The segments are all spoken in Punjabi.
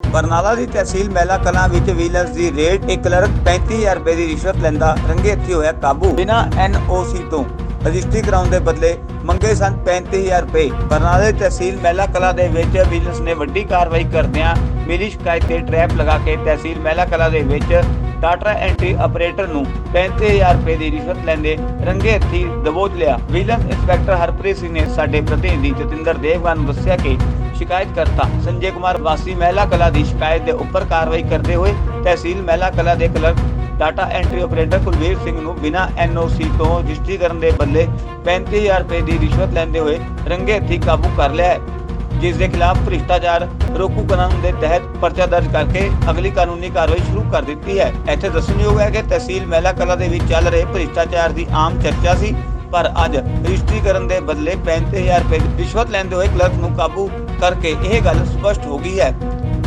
ਬਰਨਾਲਾ ਦੀ ਤਹਿਸੀਲ ਮਹਿਲਾ ਕਲਾਂ ਵਿੱਚ ਵੀਲਰਸ ਦੀ ਰੇਡ, ਇੱਕ ਕਲਰਕ 35000 ਰੁਪਏ ਦੀ ਰਿਸ਼ਵਤ ਲੈਂਦਾ ਰੰਗੇ ਹੱਥੀ ਹੋਇਆ ਕਾਬੂ। ਬਿਨਾਂ ਐਨਓਸੀ ਤੋਂ ਰਜਿਸਟਰੀ ਕਰਾਉਣ ਦੇ ਬਦਲੇ ਮੰਗੇ ਸਨ 35000 ਰੁਪਏ। ਬਰਨਾਲਾ ਤਹਿਸੀਲ ਮਹਿਲਾ ਕਲਾਂ ਦੇ ਵਿੱਚ ਵੀਲਰਸ ਨੇ ਵੱਡੀ ਕਾਰਵਾਈ ਕਰਦਿਆਂ ਮੇਰੀ ਸ਼ਿਕਾਇਤ ਤੇ ਟ੍ਰੈਪ ਲਗਾ ਕੇ ਤਹਿਸੀਲ ਮਹਿਲਾ ਕਲਾਂ ਦੇ ਵਿੱਚ ਟਾਟਾ ਐਂਟਰੀ ਆਪਰੇਟਰ ਨੂੰ 35000 ਰੁਪਏ ਦੀ ਰਿਸ਼ਵਤ ਲੈਂਦੇ ਰੰਗੇ ਹੱਥੀ ਦਬੋਚ ਲਿਆ। ਵਿਜੀਲੈਂਸ ਇੰਸਪੈਕਟਰ ਹਰਪ੍ਰੀਤ ਸਿੰਘ ਨੇ ਸਾਡੇ ਪ੍ਰਤੀਨਿਧੀ ਜਤਿੰਦਰ ਦੇਵਗਨ ਨੂੰ ਦੱਸਿਆ ਕਿ ਸ਼ਿਕਾਇਤਕਰਤਾ ਸੰਜੇ ਕੁਮਾਰ ਵਾਸੀ ਮਹਿਲਾ ਕਲਾ ਦੀ ਸ਼ਿਕਾਇਤ ਦੇ ਉੱਪਰ ਕਾਰਵਾਈ ਕਰਦੇ ਹੋਏ ਤਹਿਸੀਲ ਮਹਿਲਾ ਕਲਾ ਦੇ clerk, data entry operator Kulveer Singh ਨੂੰ ਬਿਨਾਂ ਐਨਓਸੀ ਤੋਂ ਰਜਿਸਟਰੀ ਦੇ ਬਦਲੇ 35000 ਰੁਪਏ ਦੀ ਰਿਸ਼ਵਤ ਲੈਂਦੇ ਹੋਏ ਰੰਗੇ ਹੱਥੀ ਕਾਬੂ ਕਰ ਲਿਆ ਹੈ। ਜਿਸ ਦੇ ਖਿਲਾਫ ਭ੍ਰਿਸ਼ਟਾਚਾਰ ਰੋਕੂ ਕਾਨੂੰਨ ਦੇ ਤਹਿਤ ਪਰਚਾ ਦਰਜ ਕਰਕੇ ਅਗਲੀ ਕਾਨੂੰਨੀ ਕਾਰਵਾਈ ਸ਼ੁਰੂ ਕਰ ਦਿੱਤੀ ਹੈ। ਇੱਥੇ ਦੱਸਣਯੋਗ ਹੈ ਕਿ ਤਹਿਸੀਲ ਮਹਿਲਾ ਕਲਾ ਦੇ ਵਿੱਚ ਚੱਲ ਰਹੇ ਭ੍ਰਿਸ਼ਟਾਚਾਰ ਦੀ ਆਮ ਚਰਚਾ ਸੀ। ਪਰ ਅੱਜ ਰਜਿਸਟਰੀ ਕਰਨ ਦੇ ਬਦਲੇ 35000 ਰੁਪਏ ਰਿਸ਼ਵਤ ਲੈਂਦੇ ਹੋਏ ਕਲਰਕ ਨੂੰ ਕਾਬੂ ਕਰਕੇ ਇਹ ਗੱਲ ਸਪਸ਼ਟ ਹੋ ਗਈ ਹੈ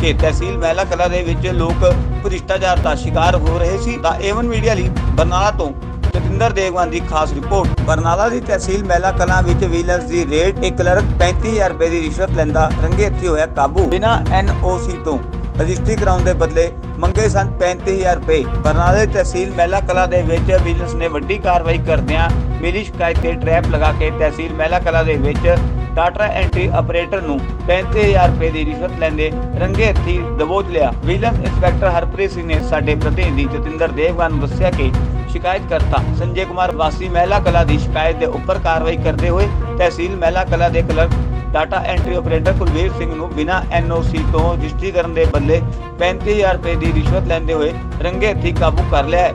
ਕਿ ਤਹਿਸੀਲ ਮਹਿਲਾ ਕਲਾ ਦੇ ਵਿੱਚ ਲੋਕ ਭ੍ਰਿਸ਼ਟਾਚਾਰ ਦਾ ਸ਼ਿਕਾਰ ਹੋ ਰਹੇ ਸੀ। ਤਾਂ ਏਵਨ ਮੀਡੀਆ ਲਈ ਬਰਨਾਲਾ ਤੋਂ ਜਤਿੰਦਰ ਦੇਗਵਾਨ ਦੀ ਖਾਸ ਰਿਪੋਰਟ। ਬਰਨਾਲਾ ਦੀ ਤਹਿਸੀਲ ਮਹਿਲਾ ਕਲਾ ਵਿੱਚ ਵਿਜੀਲੈਂਸ ਦੀ ਰੇਡ ਇੱਕ ਕਲਰਕ 35000 ਰੁਪਏ ਦੀ ਰਿਸ਼ਵਤ ਲੈਂਦਾ ਰੰਗੇ ਹੱਥੀ ਹੋਇਆ ਕਾਬੂ। ਬਿਨਾਂ ਐਨਓਸੀ ਤੋਂ ਰਜਿਸਟਰੀ ਕਰਾਉਣ ਦੇ ਬਦਲੇ ਮੰਗੇ ਸਨ 35000 ਰੁਪਏ। ਬਰਨਾਲਾ ਤਹਿਸੀਲ ਮਹਿਲਾ ਕਲਾਂ ਦੇ ਵਿੱਚ ਵੀਲਰਸ ਨੇ ਵੱਡੀ ਕਾਰਵਾਈ ਕਰਦਿਆਂ ਮਿਲੀ ਸ਼ਿਕਾਇਤ ਤੇ ਟਰੈਪ ਲਗਾ ਕੇ ਤਹਿਸੀਲ ਮਹਿਲਾ ਕਲਾਂ ਦੇ ਵਿੱਚ ਟਾਟਾ ਐਂਟਰੀ ਆਪਰੇਟਰ ਨੂੰ 35000 ਰੁਪਏ ਦੀ ਰਿਸ਼ਵਤ ਲੈਂਦੇ ਰੰਗੇ ਹੱਥੀ ਦਬੋਚ ਲਿਆ। ਵਿਜੀਲੈਂਸ ਇੰਸਪੈਕਟਰ ਹਰਪ੍ਰੀਤ ਸਿੰਘ ਨੇ ਸਾਡੇ ਪ੍ਰਤੀਨਿਧੀ ਜਤਿੰਦਰ ਦੇਵਗਨ ਨੂੰ ਦੱਸਿਆ ਕਿ ਸ਼ਿਕਾਇਤਕਰਤਾ ਸੰਜੇ ਕੁਮਾਰ ਵਾਸੀ ਮਹਿਲਾ ਕਲਾ ਦੀ ਸ਼ਿਕਾਇਤ ਦੇ ਉੱਪਰ ਕਾਰਵਾਈ ਕਰਦੇ ਹੋਏ ਤਹਿਸੀਲ ਮਹਿਲਾ ਕਲਾ ਦੇ clerk data entry operator Kulveer Singh ਨੂੰ ਬਿਨਾਂ ਐਨਓਸੀ ਤੋਂ ਰਜਿਸਟਰੀ ਦੇ ਬਦਲੇ 35000 ਰੁਪਏ ਦੀ ਰਿਸ਼ਵਤ ਲੈਂਦੇ ਹੋਏ ਰੰਗੇ ਹੱਥੀ ਕਾਬੂ ਕਰ ਲਿਆ ਹੈ,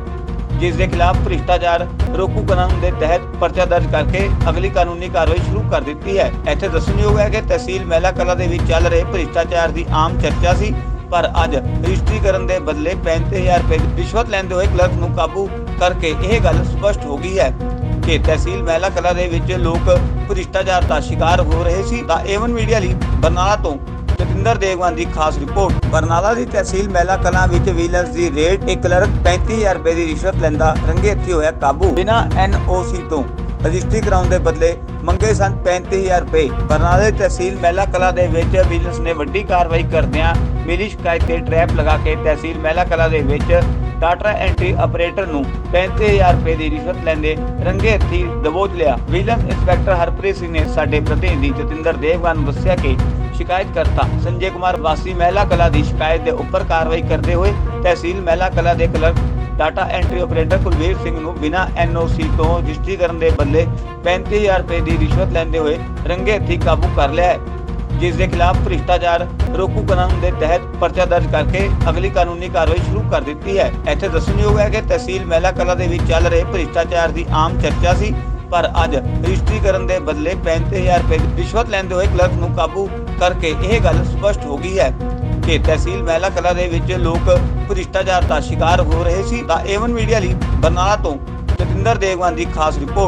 ਜਿਸ ਦੇ ਖਿਲਾਫ ਭ੍ਰਿਸ਼ਟਾਚਾਰ ਰੋਕੂ ਕਾਨੂੰਨ ਦੇ ਤਹਿਤ ਪਰਚਾ ਦਰਜ ਕਰਕੇ ਅਗਲੀ ਕਾਨੂੰਨੀ ਕਾਰਵਾਈ ਸ਼ੁਰੂ ਕਰ ਦਿੱਤੀ ਹੈ। ਇੱਥੇ ਦੱਸਣਯੋਗ ਹੈ ਕਿ ਤਹਿਸੀਲ ਮਹਿਲਾ ਕਲਾ ਦੇ ਵਿੱਚ ਚੱਲ ਰਹੇ ਭ੍ਰਿਸ਼ਟਾਚਾਰ ਦੀ ਆਮ ਚਰਚਾ ਸੀ, ਪਰ ਅੱਜ ਰਜਿਸਟਰੀ ਕਰਨ ਦੇ ਬਦਲੇ 35000 ਰੁਪਏ ਦੀ ਰਿਸ਼ਵਤ ਲੈਂਦੇ ਹੋਏ ਕਲਰਕ ਨੂੰ ਕਾਬੂ ਕਰਕੇ ਇਹ ਗੱਲ ਸਪਸ਼ਟ ਹੋ ਗਈ ਹੈ। ਕਿ ਤਹਿਸੀਲ ਮਹਿਲਾ ਕਲਾ ਦੇ ਵਿੱਚ ਲੋਕ ਭ੍ਰਿਸ਼ਟਾਚਾਰ ਦਾ ਸ਼ਿਕਾਰ ਹੋ ਰਹੇ ਸੀ। ਤਾਂ ਏਵਨ ਮੀਡੀਆ ਲਈ ਬਰਨਾਲਾ ਤੋਂ ਜਤਿੰਦਰ ਦੇਵਗਨ ਦੀ ਖਾਸ ਰਿਪੋਰਟ। ਬਰਨਾਲਾ ਦੀ ਤਹਿਸੀਲ ਮਹਿਲਾ ਕਲਾਂ ਵਿੱਚ ਵੀਲਰਸ ਦੀ ਰੇਡ, ਇੱਕ ਕਲਰਕ 35000 ਰੁਪਏ ਦੀ ਰਿਸ਼ਵਤ ਲੈਂਦਾ ਰੰਗੇ ਹੱਥੀ ਹੋਇਆ ਕਾਬੂ। ਬਿਨਾਂ ਐਨਓਸੀ ਤੋਂ ਰਜਿਸਟਰੀ ਕਰਾਉਣ ਦੇ ਬਦਲੇ ਮੰਗੇ ਸਨ 35000 ਰੁਪਏ। ਬਰਨਾਲਾ ਤਹਿਸੀਲ ਮਹਿਲਾ ਕਲਾ ਦੇ ਵਿੱਚ ਵੀਲਰਸ ਨੇ ਵੱਡੀ ਕਾਰਵਾਈ ਕਰਦਿਆਂ ਮਿਲੀ ਸ਼ਿਕਾਇਤ ਤੇ ਟਰੈਪ ਲਗਾ ਕੇ ਤਹਿਸੀਲ ਮਹਿਲਾ ਕਲਾ ਦੇ ਵਿੱਚ ਟਾਟਾ ਐਂਟਰੀ ਆਪਰੇਟਰ ਨੂੰ 35000 ਰੁਪਏ ਦੀ ਰਿਸ਼ਵਤ ਲੈਂਦੇ ਰੰਗੇ ਹੱਥੀ ਦਬੋਚ ਲਿਆ। ਵਿਜੀਲੈਂਸ ਇੰਸਪੈਕਟਰ ਹਰਪ੍ਰੀਤ ਸਿੰਘ ਨੇ ਸਾਡੇ ਪ੍ਰਤੀਨਿਧੀ ਜਤਿੰਦਰ ਦੇਵਗਨ ਨੂੰ ਦੱਸਿਆ ਕਿ ਸ਼ਿਕਾਇਤਕਰਤਾ ਸੰਜੇ ਕੁਮਾਰ ਵਾਸੀ ਮਹਿਲਾ ਕਲਾ ਦੀ ਸ਼ਿਕਾਇਤ ਦੇ ਉੱਪਰ ਕਾਰਵਾਈ ਕਰਦੇ ਹੋਏ ਤਹਿਸੀਲ ਮਹਿਲਾ ਕਲਾ ਦੇ clerk, data entry operator Kulveer Singh ਨੂੰ ਬਿਨਾਂ ਐਨਓਸੀ ਤੋਂ ਰਜਿਸਟਰੀ ਕਰਨ ਦੇ ਬਦਲੇ 35000 ਰੁਪਏ ਦੀ ਰਿਸ਼ਵਤ ਲੈਂਦੇ ਹੋਏ ਰੰਗੇ ਹੱਥੀ ਕਾਬੂ ਕਰ ਲਿਆ ਹੈ। ਜਿਸ ਦੇ ਖਿਲਾਫ ਭ੍ਰਿਸ਼ਟਾਚਾਰ ਰੋਕੂ ਕਾਨੂੰਨ ਦੇ ਤਹਿਤ ਪਰਚਾ ਦਰਜ ਕਰਕੇ ਅਗਲੀ ਕਾਨੂੰਨੀ ਕਾਰਵਾਈ ਸ਼ੁਰੂ ਕਰ ਦਿੱਤੀ ਹੈ। ਇੱਥੇ ਦੱਸਣਯੋਗ ਹੈ ਕਿ ਤਹਿਸੀਲ ਮਹਿਲਾ ਕਲਾ ਦੇ ਵਿੱਚ ਚੱਲ ਰਹੇ ਭ੍ਰਿਸ਼ਟਾਚਾਰ ਦੀ ਆਮ ਚਰਚਾ ਸੀ, ਪਰ ਅੱਜ ਰਜਿਸਟਰੀ ਕਰਨ ਦੇ ਬਦਲੇ 35000 ਰੁਪਏ ਦੀ ਰਿਸ਼ਵਤ ਲੈਂਦੇ ਹੋਏ ਕਲਰਕ ਨੂੰ ਕਾਬੂ ਕਰਕੇ ਇਹ ਗੱਲ ਸਪਸ਼ਟ ਹੋ ਗਈ ਹੈ ਕਿ ਤਹਿਸੀਲ ਮਹਿਲਾ ਕਲਾ ਦੇ ਵਿੱਚ ਲੋਕ ਭ੍ਰਿਸ਼ਟਾਚਾਰ ਦਾ ਸ਼ਿਕਾਰ ਹੋ ਰਹੇ ਸੀ। ਤਾਂ ਏਵਨ ਮੀਡੀਆ ਲਈ ਬਰਨਾਲਾ ਤੋਂ ਜਤਿੰਦਰ ਦੇਵਗਨ ਦੀ ਖਾਸ ਰਿਪੋਰਟ।